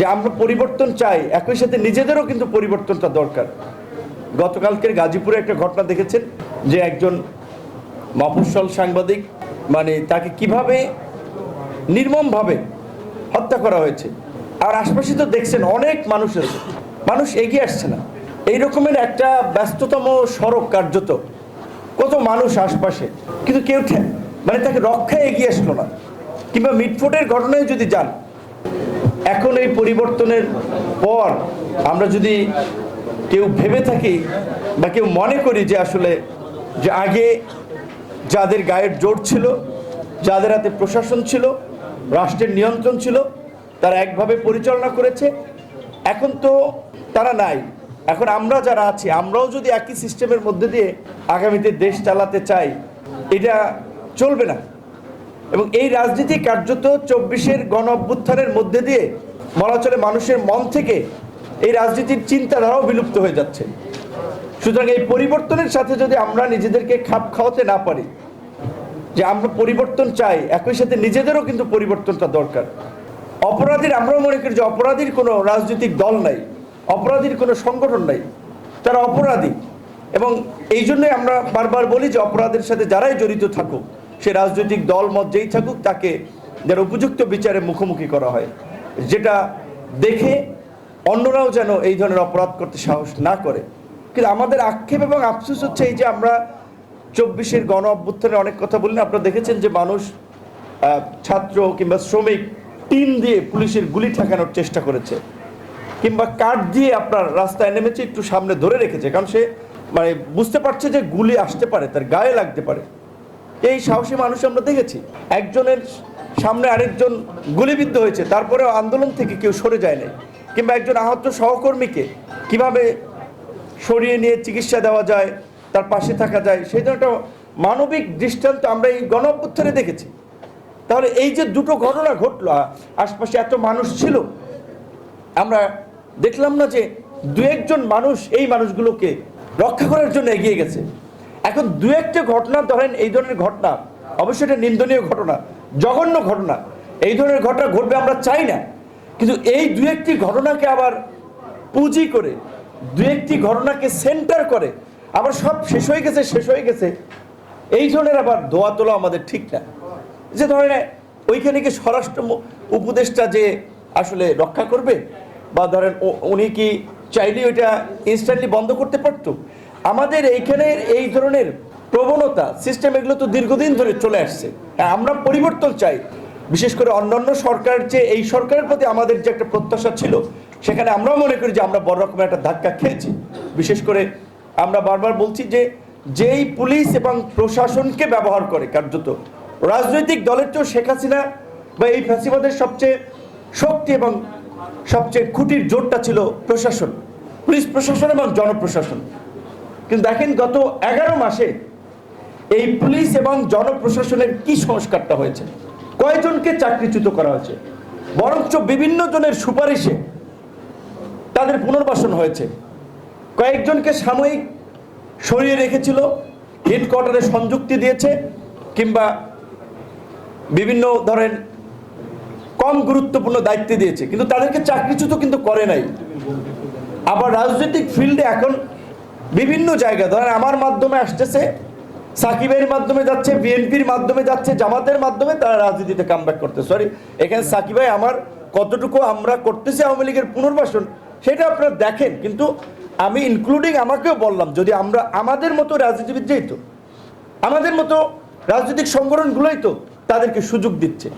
যে আমরা পরিবর্তন চাই, একই সাথে নিজেদেরও কিন্তু পরিবর্তনটা দরকার। গতকালকের গাজীপুরে একটা ঘটনা দেখেছেন যে একজন মফস্বল সাংবাদিক মানে তাকে কীভাবে নির্মমভাবে হত্যা করা হয়েছে। আর আশপাশে তো দেখছেন অনেক মানুষ আছে। মানুষ এগিয়ে আসছে না। এই রকমের একটা ব্যস্ততম সড়ক কার্যত কত মানুষ আশপাশে, কিন্তু কেউ মানে তাকে রক্ষায় এগিয়ে আসলো না। কিংবা মিটফোটের ঘটনায় যদি যান এখন এই পরিবর্তনের পর আমরা যদি কেউ ভেবে থাকি বা কেউ মনে করি যে আসলে যে আগে যাদের গায়ের জোর ছিল, যাদের হাতে প্রশাসন ছিল, রাষ্ট্রের নিয়ন্ত্রণ ছিল, তারা একভাবে পরিচালনা করেছে। এখন তো তারা নাই। এখন আমরা যারা আছি, আমরাও যদি একই সিস্টেমের মধ্যে দিয়ে আগামীতে দেশ চালাতে চাই, এটা চলবে না। এবং এই রাজনীতি কার্যত চব্বিশের গণ অভ্যুত্থানের মধ্যে দিয়ে বলা চলে মানুষের মন থেকে এই রাজনীতির চিন্তাধারাও বিলুপ্ত হয়ে যাচ্ছে। সুতরাং এই পরিবর্তনের সাথে যদি আমরা নিজেদেরকে খাপ খাওয়াতে না পারি, যে আমরা পরিবর্তন চাই, একই সাথে নিজেদেরও কিন্তু পরিবর্তনটা দরকার। অপরাধীর আমরাও মনে করি যে অপরাধীর কোনো রাজনৈতিক দল নাই, অপরাধীর কোনো সংগঠন নাই, তারা অপরাধী। এবং এই জন্যই আমরা বারবার বলি যে অপরাধের সাথে যারাই জড়িত থাকুক সে রাজনৈতিক দল, মত যেই থাকুক, তাকে যারা উপযুক্ত বিচারে মুখোমুখি করা হয়। যেটা দেখে অন্যরাও যেন এই ধরনের অপরাধ করতে সাহস না করে। কিন্তু আমাদের আক্ষেপ এবং আফসোস হচ্ছে এই যে আমরা চব্বিশের গণ অভ্যুত্থানে অনেক কথা বললেন। আপনারা দেখেছেন যে মানুষ ছাত্র কিংবা শ্রমিক টিন দিয়ে পুলিশের গুলি ঠেকানোর চেষ্টা করেছে। কিংবা কাঠ দিয়ে আপনার রাস্তায় নেমেছে, একটু সামনে ধরে রেখেছে। কারণ সে মানে বুঝতে পারছে যে গুলি আসতে পারে, তার গায়ে লাগতে পারে। এই সাহসী মানুষ আমরা দেখেছি, একজনের সামনে আরেকজন গুলিবিদ্ধ হয়েছে, তারপরেও আন্দোলন থেকে কেউ সরে যায় নাই কিংবা একজন আহত সহকর্মীকে কীভাবে সরিয়ে নিয়ে চিকিৎসা দেওয়া যায়, তার পাশে থাকা যায়, সেই জন্য একটা মানবিক দৃষ্টান্ত আমরা এই গণঅভ্যুত্থানে দেখেছি। তাহলে এই যে দুটো ঘটনা ঘটলো, আশপাশে এত মানুষ ছিল, আমরা দেখলাম না যে দু একজন মানুষ এই মানুষগুলোকে রক্ষা করার জন্য এগিয়ে গেছে। এখন দু একটা ঘটনা, ধরেন এই ধরনের ঘটনা, অবশ্যই এটা নিন্দনীয় ঘটনা, জঘন্য ঘটনা, এই ধরনের ঘটনা ঘটবে আমরা চাই না। কিন্তু এই দু একটি ঘটনাকে আবার পুঁজি করে, দু একটি ঘটনাকে সেন্টার করে, আবার সব শেষ হয়ে গেছে, শেষ হয়ে গেছে, এই ধরনের আবার দোয়া তোলা আমাদের ঠিক না। যে ধরেন ওইখানে কি স্বরাষ্ট্র উপদেষ্টা যে আসলে রক্ষা করবে, বা ধরেন উনি কি চাইলে ওইটা ইনস্ট্যান্টলি বন্ধ করতে পারতো? আমাদের এইখানের এই ধরনের প্রবণতা সিস্টেম এগুলো তো দীর্ঘদিন ধরে চলে আসছে। আমরা পরিবর্তন চাই। বিশেষ করে অন্যান্য সরকারের চেয়ে এই সরকারের প্রতি আমাদের যে একটা প্রত্যাশা ছিল, সেখানে আমরাও মনে করি যে আমরা বড় রকমের একটা ধাক্কা খেয়েছি। বিশেষ করে আমরা বারবার বলছি যে, যেই পুলিশ এবং প্রশাসনকে ব্যবহার করে কার্যত, রাজনৈতিক দলের চেয়েও শেখ হাসিনা বা এই ফ্যাসিবাদের সবচেয়ে শক্তি এবং সবচেয়ে খুঁটির জোরটা ছিল প্রশাসন। পুলিশ প্রশাসন এবং জনপ্রশাসন। কিন্তু দেখেন গত এগারো মাসে এই পুলিশ এবং জনপ্রশাসনের কি সংস্কারটা হয়েছে? কয়জনকে চাকরিচ্যুত করা হয়েছে? বরঞ্চ বিভিন্ন জনের সুপারিশে তাদের পুনর্বাসন হয়েছে। কয়েকজনকে সাময়িক সরিয়ে রেখেছিল হেডকোয়ার্টারে সংযুক্তি দিয়েছে, কিংবা বিভিন্ন ধরেন কম গুরুত্বপূর্ণ দায়িত্বে দিয়েছে। কিন্তু তাদেরকে চাকরিচ্যুত কিন্তু করে নাই। আবার রাজনৈতিক ফিল্ডে এখন বিভিন্ন জায়গা, ধরেন আমার মাধ্যমে আসতেছে, সাকিবের মাধ্যমে যাচ্ছে, বিএনপির মাধ্যমে যাচ্ছে, জামাতের মাধ্যমে তারা রাজনীতিতে কামব্যাক করতে সরি এখানে সাকিব ভাই, আমার কতটুকু আমরা করতেছি আওয়ামী লীগের পুনর্বাসন, সেটা আপনারা দেখেন। কিন্তু আমি ইনক্লুডিং আমাকেও বললাম, যদি আমরা আমাদের মতো রাজনীতিবিদ যেই তো আমাদের মতো রাজনৈতিক সংগঠনগুলোই তো তাদেরকে সুযোগ দিচ্ছে।